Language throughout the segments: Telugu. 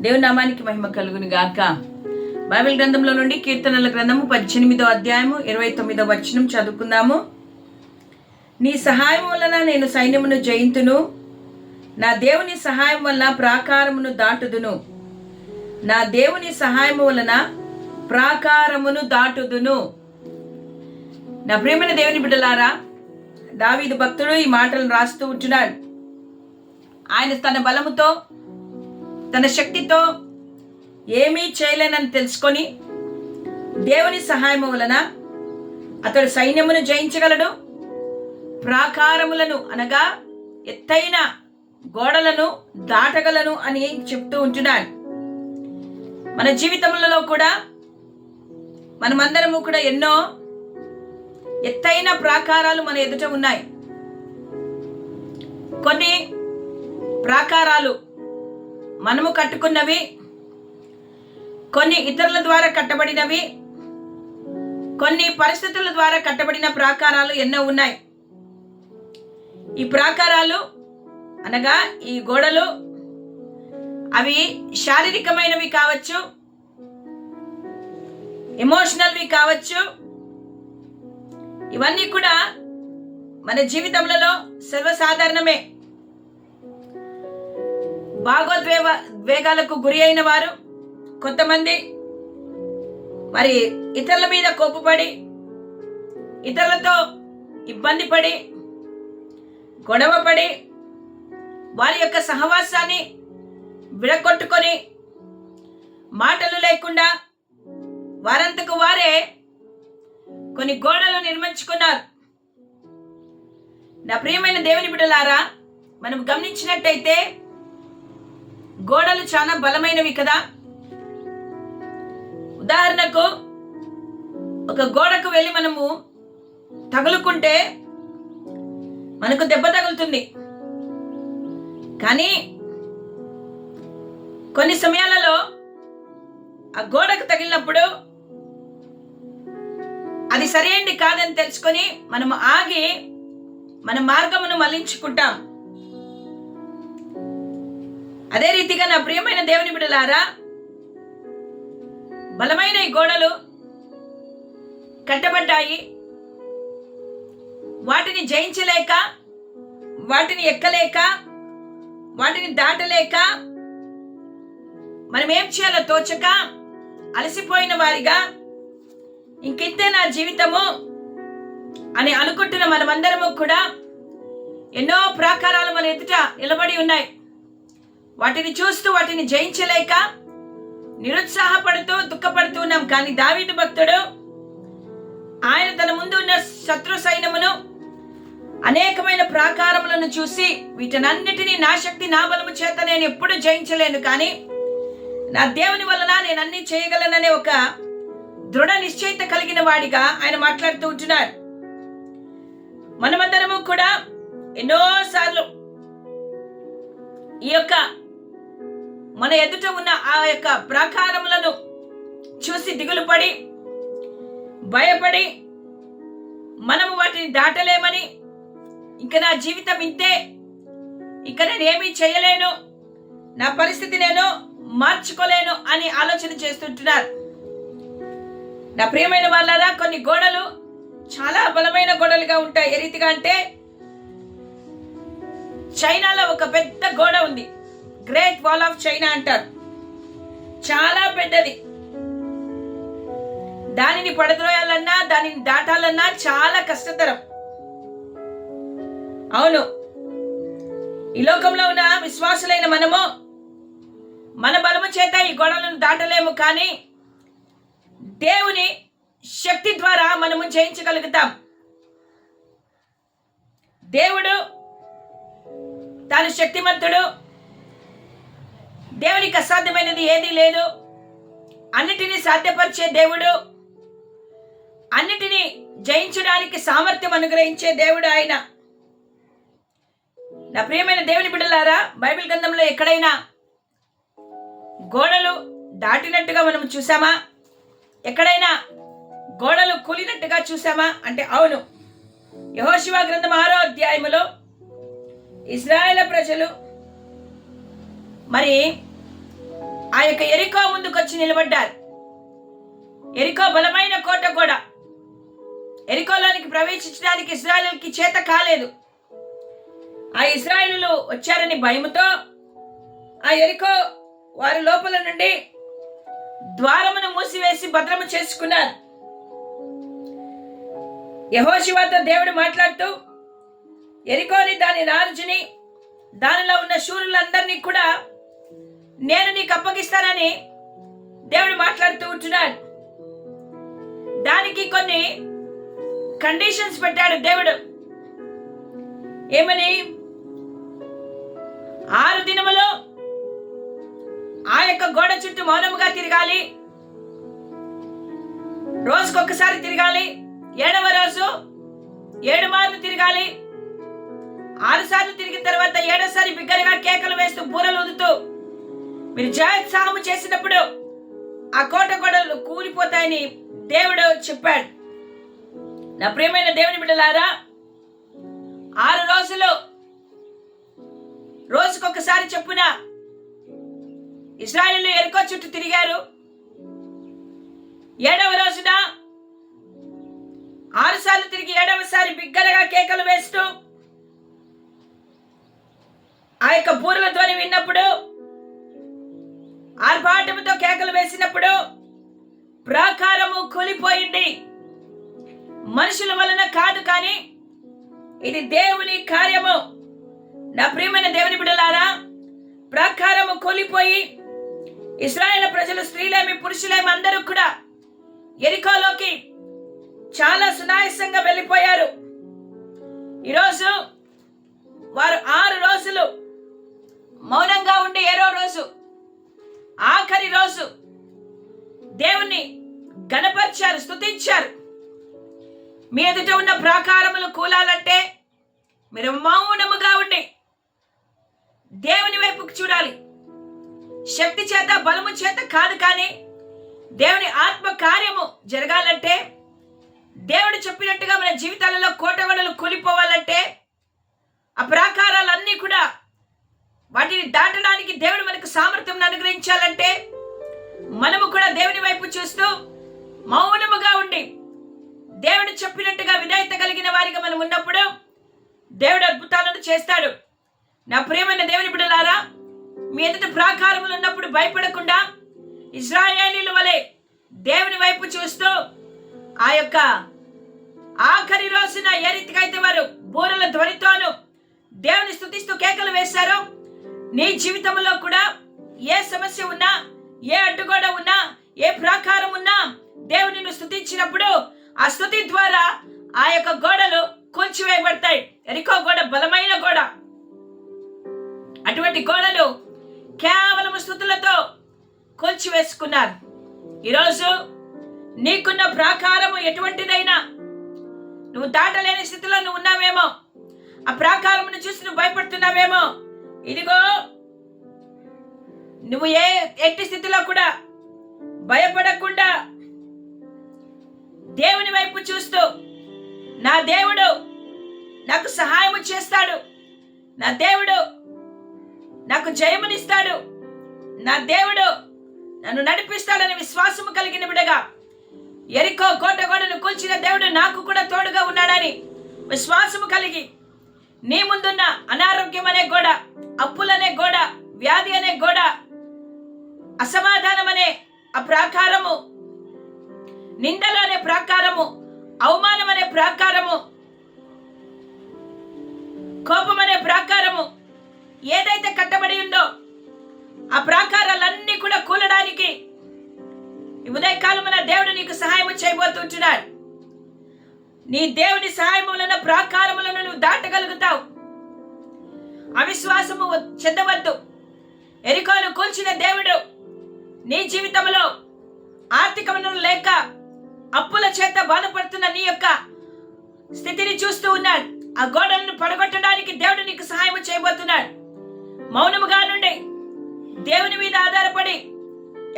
దేవుని నామానికి మహిమ కలుగుని గాక. బైబిల్ గ్రంథంలో నుండి కీర్తనల గ్రంథము పద్దెనిమిదో అధ్యాయము ఇరవై తొమ్మిదో వచనం చదువుకుందాము. నీ సహాయం వలన నేను సైన్యమును జయింతును. నా దేవుని సహాయం వలన ప్రాకారమును దాటుదును. నా దేవుని సహాయము వలన ప్రాకారమును దాటుదును. నా ప్రేమైన దేవుని బిడ్డలారా దావీదు భక్తుడు ఈ మాటలను రాస్తూ ఉంటున్నాడు. ఆయన తన బలముతో తన శక్తితో ఏమీ చేయలేనని తెలుసుకొని దేవుని సహాయము వలన అతడు సైన్యమును జయించగలడు ప్రాకారములను అనగా ఎత్తైన గోడలను దాటగలను అని చెప్తూ ఉంటున్నాడు. మన జీవితములలో కూడా మనమందరము కూడా ఎన్నో ఎత్తైన ప్రాకారాలు మన ఎదుట ఉన్నాయి. కొన్ని ప్రాకారాలు మనము కట్టుకున్నవి కొన్ని ఇతరుల ద్వారా కట్టబడినవి కొన్ని పరిస్థితుల ద్వారా కట్టబడిన ప్రాకారాలు ఎన్నో ఉన్నాయి. ఈ ప్రాకారాలు అనగా ఈ గోడలు అవి శారీరకమైనవి కావచ్చు ఎమోషనల్వి కావచ్చు ఇవన్నీ కూడా మన జీవితంలో సర్వసాధారణమే. భాగోద్వేగ వేగాలకు గురి అయిన వారు కొంతమంది మరి ఇతరుల మీద కోపపడి ఇతరులతో ఇబ్బంది పడి గొడవ పడి వారి యొక్క సహవాసాన్ని విడగొట్టుకొని మాటలు లేకుండా వారంతకు వారే కొన్ని గోడలు నిర్మించుకున్నారు. నా ప్రియమైన దేవుని బిడ్డలారా మనం గమనించినట్టయితే గోడలు చాలా బలమైనవి కదా? ఉదాహరణకు ఒక గోడకు వెళ్ళి మనము తగులుకుంటే మనకు దెబ్బ తగులుతుంది. కానీ కొన్ని సమయాలలో ఆ గోడకు తగిలినప్పుడు అది సరైనది కాదని తెలుసుకొని మనం ఆగి మన మార్గమును మళ్ళించుకుంటాం. అదే రీతిగా నా ప్రియమైన దేవుని బిడలారా బలమైన ఈ గోడలు కట్టబడ్డాయి. వాటిని జయించలేక వాటిని ఎక్కలేక వాటిని దాటలేక మనం ఏం చేయాలో తోచక అలసిపోయిన వారిగా ఇంకింతే నా జీవితము అని అనుకుంటున్న మనమందరము కూడా ఎన్నో ప్రాకారాలు మన ఎదుట నిలబడి ఉన్నాయి. వాటిని చూస్తూ వాటిని జయించలేక నిరుత్సాహపడుతూ దుఃఖపడుతూ ఉన్నాం. కానీ దావీదు భక్తుడు ఆయన తన ముందు ఉన్న శత్రు సైన్యమును అనేకమైన ప్రాకారములను చూసి వీటనన్నిటినీ నా శక్తి నా బలము చేత నేను ఎప్పుడు జయించలేను. కానీ నా దేవుని వలన నేను అన్ని చేయగలననే ఒక దృఢ నిశ్చయిత కలిగిన వాడిగా ఆయన మాట్లాడుతూ ఉంటున్నాడు మనమందరము కూడా ఎన్నోసార్లు ఈ యొక్క మన ఎదుట ఉన్న ఆ యొక్క ప్రాకారములను చూసి దిగులు పడి భయపడి మనము వాటిని దాటలేమని ఇంకా నా జీవితం ఇంతే. ఇక నేను చేయలేను. నా పరిస్థితి నేను మార్చుకోలేను అని ఆలోచన చేస్తుంటున్నారు. నా ప్రియమైన వాళ్ళరా కొన్ని గోడలు చాలా బలమైన గోడలుగా ఉంటాయి. ఏ రీతిగా అంటే చైనాలో ఒక పెద్ద గోడ ఉంది. గ్రేట్ వాల్ ఆఫ్ చైనా అంటారు. చాలా పెద్దది. దానిని పడద్రోయాలన్నా దానిని దాటాలన్నా చాలా కష్టతరం. అవును. ఈ లోకంలో ఉన్న విశ్వాసులైన మనము మన బలము చేత ఈ గోడలను దాటలేము కానీ దేవుని శక్తి ద్వారా మనము జయించగలుగుతాం. దేవుడు తాను శక్తిమంతుడు దేవునికి అసాధ్యమైనది ఏదీ లేదు. అన్నిటినీ సాధ్యపరిచే దేవుడు అన్నిటినీ జయించడానికి సామర్థ్యం అనుగ్రహించే దేవుడు ఆయన. నా ప్రియమైన దేవుని బిడ్డలారా బైబిల్ గ్రంథంలో ఎక్కడైనా గోడలు దాటినట్టుగా మనం చూసామా? ఎక్కడైనా గోడలు కూలినట్టుగా చూసామా? అంటే అవును యహోశివ గ్రంథం ఆరో అధ్యాయములో ఇస్రాయేల్ ప్రజలు మరి ఆ యొక్క ఎరికో ముందుకు వచ్చి నిలబడ్డారు. ఎరికో బలమైన కోట కూడా. ఎరికోలోనికి ప్రవేశించడానికి ఇజ్రాయెల్కి చేత కాలేదు. ఆ ఇస్రాయలు వచ్చారని భయముతో ఆ ఎరికో వారి లోపల నుండి ద్వారమును మూసివేసి భద్రము చేసుకున్నారు. యహోశివతో దేవుడు మాట్లాడుతూ ఎరికోని దాని రాజుని దానిలో ఉన్న శూరులందరినీ కూడా నేను నీకు అప్పగిస్తానని దేవుడు మాట్లాడుతూ ఉంటున్నాడు. దానికి కొన్ని కండిషన్స్ పెట్టాడు దేవుడు. ఏమని? ఆరు దినములో ఆ యొక్క గోడ చుట్టూ మౌనముగా తిరగాలి. రోజుకొకసారి తిరగాలి. ఏడవ రోజు ఏడు మార్లు తిరగాలి. ఆరు సార్లు తిరిగిన తర్వాత ఏడోసారి బిగ్గరగా కేకలు వేస్తూ బూరలు ఉదుతూ మీరు జయోత్సాహము చేసినప్పుడు ఆ కోట గోడలు కూలిపోతాయని దేవుడు చెప్పాడు. నా ప్రియమైన దేవుని బిడ్డలారా ఆరు రోజులు రోజుకొకసారి చెప్పున ఇస్రాయలు ఎరుకో చుట్టూ తిరిగారు. ఏడవ రోజున ఆరు సార్లు తిరిగి ఏడవసారి బిగ్గరగా కేకలు వేస్తూ ఆ యొక్క బూరల ధ్వని విన్నప్పుడు ఆర్భాటముతో కేకలు వేసినప్పుడు ప్రాకారము కూలిపోయింది. మనుషుల వలన కాదు కానీ ఇది దేవుని కార్యము. నా ప్రియమైన దేవుని బిడలారా ప్రాకారము కూలిపోయి ఇస్రాయేల్ ప్రజలు స్త్రీలేమి పురుషులేమి అందరూ కూడా ఎరికోలోకి చాలా సునాయాసంగా వెళ్ళిపోయారు. ఈరోజు వారు ఆరు రోజులు మౌనంగా ఉండి ఏడో రోజు ఆఖరి రోజు దేవుణ్ణి గణపరిచారు స్తుతించారు. మీ ఎదుట ఉన్న ప్రాకారములు కూలాలంటే మీరు మౌనముగా ఉండి దేవుని వైపుకు చూడాలి. శక్తి చేత బలము చేత కాదు కానీ దేవుని ఆత్మ కార్యము జరగాలంటే దేవుడు చెప్పినట్టుగా మన జీవితాలలో కోటగడలు కూలిపోవాలంటే ఆ ప్రాకారాలన్నీ కూడా వాటిని దాటడానికి దేవుడు మనకు సామర్థ్యం అనుగ్రహించాలంటే మనము కూడా దేవుని వైపు చూస్తూ మౌనముగా ఉండి దేవుడు చెప్పినట్టుగా విధేయత కలిగిన వారిగా మనం ఉన్నప్పుడు దేవుడు అద్భుతాలను చేస్తాడు. నా ప్రియమైన దేవుని బిడ్డలారా మీ ఎదుట ప్రాకారములు ఉన్నప్పుడు భయపడకుండా ఇజ్రాయేలీల వలె దేవుని వైపు చూస్తూ ఆ యొక్క ఆఖరి రోజున ఏ రీతికైతే వారు బూరల ధ్వనితోనూ దేవుని స్థుతిస్తూ కేకలు వేశారో నీ జీవితంలో కూడా ఏ సమస్య ఉన్నా ఏ అడ్డుగోడ ఉన్నా ఏ ప్రాకారం ఉన్నా దేవుని స్థుతించినప్పుడు ఆ స్థుతి ద్వారా ఆ యొక్క గోడలు కూల్చివేయబడతాయి. ఎరికో గోడ బలమైన గోడ. అటువంటి గోడలు కేవలం స్థుతులతో కూల్చివేసుకున్నారు. ఈరోజు నీకున్న ప్రాకారము ఎటువంటిదైనా నువ్వు దాటలేని స్థితిలో నువ్వు ఉన్నావేమో ఆ ప్రాకారమును చూసి నువ్వు భయపడుతున్నావేమో ఇదిగో నువ్వు ఏ ఎట్టి స్థితిలో కూడా భయపడకుండా దేవుని వైపు చూస్తూ నా దేవుడు నాకు సహాయం చేస్తాడు. నా దేవుడు నాకు జయమునిస్తాడు. నా దేవుడు నన్ను నడిపిస్తాడని విశ్వాసము కలిగిన బిడగా ఎరికో కోట గోడను కూల్చిన దేవుడు నాకు కూడా తోడుగా ఉన్నాడని విశ్వాసము కలిగి నీ ముందున్న అనారోగ్యం అనే గోడ అప్పులనే గోడ వ్యాధి అనే గోడ అసమాధానం అనే ఆ ప్రాకారము నిందలు అనే ప్రాకారము అవమానం అనే ప్రాకారము కోపం అనే ప్రాకారము ఏదైతే కట్టబడి ఉందో ఆ ప్రాకారాలన్నీ కూడా కూలడానికి ఉదయకాలమున దేవుడు నీకు సహాయం చేయబోతుంటున్నాడు. నీ దేవుని సహాయం వలన ప్రాకారములను నువ్వు దాటగలుగుతావు. అవిశ్వాసము చెందవద్దు. ఎరికోను కూల్చిన దేవుడు నీ జీవితంలో ఆర్థికమును లేక అప్పుల చేత బాధపడుతున్న నీ యొక్క స్థితిని చూస్తూ ఉన్నాడు. ఆ గోడలను పడగొట్టడానికి దేవుడు నీకు సహాయం చేయబోతున్నాడు. మౌనముగా నుండి దేవుని మీద ఆధారపడి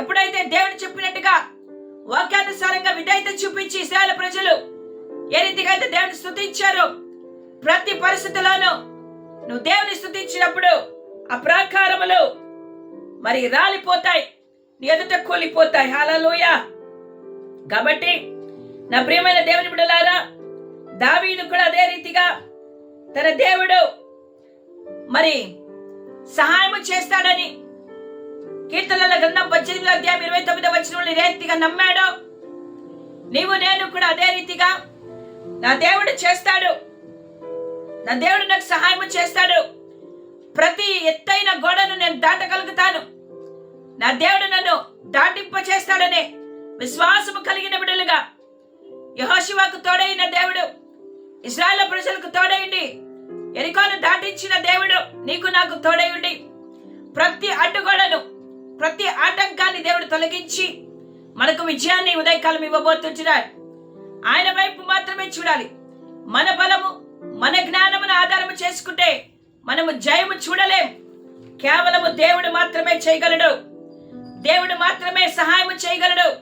ఎప్పుడైతే దేవుడు చెప్పినట్టుగా వాక్యానుసారంగా విధేయత చూపించి ఇస్రాయల్ ప్రజలు ఏ రీతిగా అయితే దేవుని స్థుతించారో ప్రతి పరిస్థితిలోనూ నువ్వు దేవుని స్థుతించినప్పుడు ఆ ప్రాకారములు మరి రాలిపోతాయి నీ ఎదుట కూలిపోతాయి. హాలలోయ కాబట్టి నా ప్రియమైన దేవుని బిడలారా దావీదు కూడా అదే రీతిగా తన దేవుడు మరి సహాయం చేస్తాడని కీర్తనల గ్రంథం పద్దెనిమిది అధ్యాయం ఇరవై తొమ్మిది వచ్చిన రీతిగా నమ్మాడు. నీవు నేను కూడా అదే రీతిగా నా దేవుడు చేస్తాడు. నా దేవుడు నాకు సహాయం చేస్తాడు. ప్రతి ఎత్తైన గోడను నేను దాటగలుగుతాను. నా దేవుడు నన్ను దాటింప చేస్తాడనే విశ్వాసము కలిగిన బిడ్డలుగా. యహోశివాకు తోడైన దేవుడు. ఇస్రాయల్ ప్రజలకు తోడైండి ఎరికోను దాటించిన దేవుడు నీకు నాకు తోడై ఉండి ప్రతి అడ్డుగోడను ప్రతి ఆటంకాన్ని దేవుడు తొలగించి మనకు విజయాన్ని ఉదయకాలం ఇవ్వబోతుంటున్నాడు. ఆయన వైపు మాత్రమే చూడాలి. మన బలము మన జ్ఞానమును ఆధారము చేసుకుంటే మనము జయము చూడలేం. కేవలము దేవుడు మాత్రమే చేయగలడు. దేవుడు మాత్రమే సహాయం చేయగలడు.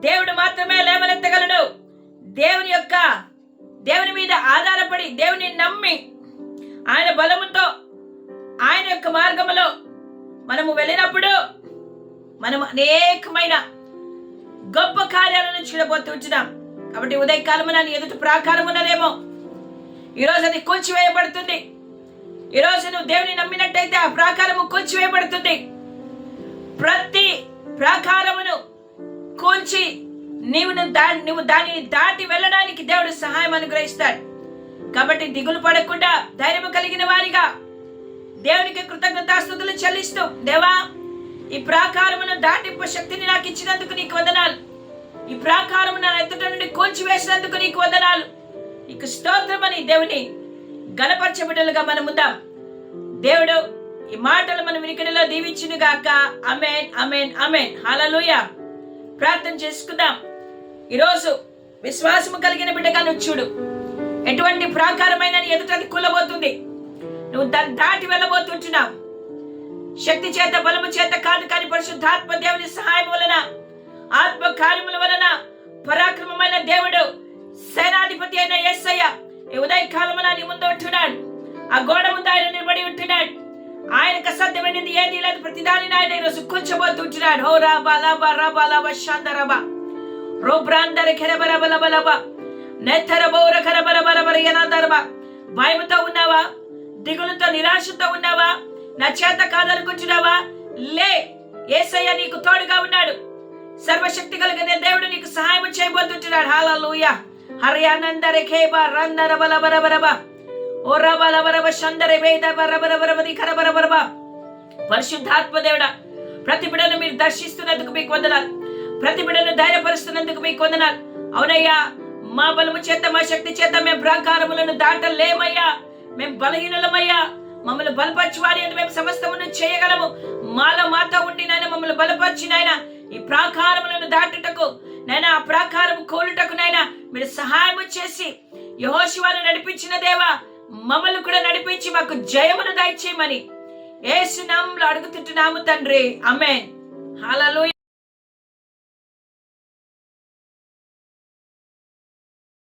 దేవుడు మాత్రమే లేవనెత్తగలడు. దేవుని యొక్క దేవుని మీద ఆధారపడి దేవుని నమ్మి ఆయన బలముతో ఆయన యొక్క మార్గములో మనము వెళ్ళినప్పుడు మనము అనేకమైన గొప్ప కార్యాలను చూడబోతుంటున్నాం కాబట్టి ఉదయకాలమున నీ ఎదుటి ప్రాకారం ఈరోజు అది కూల్చివేయబడుతుంది. ఈరోజు నువ్వు దేవుని నమ్మినట్టయితే ఆ ప్రాకారము కూల్చివేయబడుతుంది. ప్రతి ప్రాకారమును కూల్చి నీవు దాని నువ్వు దానిని దాటి వెళ్ళడానికి దేవుడు సహాయం అనుగ్రహిస్తాడు. కాబట్టి దిగులు పడకుండా ధైర్యం కలిగిన వారిగా దేవునికి కృతజ్ఞతాస్తుతులు చెల్లిస్తూ దేవా ఈ ప్రాకారమును దాటింపు శక్తిని నాకు ఇచ్చినందుకు నీకు వందనాలు. ఈ ప్రాకారము నా ఎదుట నుండి కూల్చివేసినందుకు నీకు వందనాలు. నీకు స్తోత్రమని దేవుని గణపరచబిడ్డలుగా మనం ఉందాం. దేవుడు ఈ మాటలు మన వినికిడిలో దీవించును గాక అమెన్ అమెన్ అమెన్ హలలుయ ప్రార్థన చేసుకుందాం. ఈరోజు విశ్వాసము కలిగిన బిడ్డగా నువ్వు చూడు. ఎటువంటి ప్రాకారమైన నీ ఎదుట అది కూలబోతుంది. నువ్వు దాన్ని దాటి వెళ్ళబోతుంటున్నావు. శక్తి చేత బలము చేత కాదు కానీ పరిశుద్ధాత్మ దేవుని సహాయం వలన ఆత్మ కార్యముల వలన పరాక్రమమైన దేవుడు సేనాధిపతి అయిన ఎస్ఐ ఈ ఉదయ కాలమున నీ ముందు ఉంటున్నాడు. ఆ గోడ ముందు ఆయన నిలబడి ఉంటున్నాడు. ఆయనకు అసాధ్యమైనది ఏది లేదు. ప్రతిదానిని ఆయన ఈరోజు కూర్చోబోతుంటున్నాడు హో రాబా లాబా రాబా లాబా శాందరబా రోబ్రాందర కెరబర బలబలబ నెత్తర బౌర కరబర బరబర ఎనాదరబా భయముతో ఉన్నావా? దిగులుతో నిరాశతో ఉన్నావా? నా చేత కాదనుకుంటున్నావా? లే ఏసయ్య నీకు తోడుగా ఉన్నాడు. సర్వశక్తి కలిగిన దేవుడు నీకు సహాయం చేయబోతుంటున్నాడు. హాలూయా హర్యానందర ఖేబ రందర బల బర బరబ ఓ రబ లబరబ శందర వేద బర బర బరబది కర బర బరబ పరిశుద్ధాత్మ దేవుడా ప్రతి బిడను మీరు దర్శిస్తున్నందుకు మీకు వందనాలు. ప్రతి బిడను ధైర్యపరుస్తున్నందుకు మీకు వందనాలు. అవునయ్యా మా బలము చేత మా శక్తి చేత మేము ప్రాకారములను దాటలేమయ్యా. మేము బలహీనులమయ్యా. మమ్మల్ని బలపరచువారి అని మేము సమస్తమును చేయగలము. మాలో మాతో ఉండి నాయన మమ్మల్ని బలపరిచి నాయన ఈ ప్రాకారములను దాటుటకు నైనా ఆ ప్రాకారం కోలుటకు నైనా మీరు సహాయం చేసి యహోశివాను నడిపించిన దేవా మమ్మల్ని కూడా నడిపించి మాకు జయమును దయచేయమని. ఏసునామంలో అడుగుతుంటున్నాము తండ్రి. అమెన్ హల్లెలూయా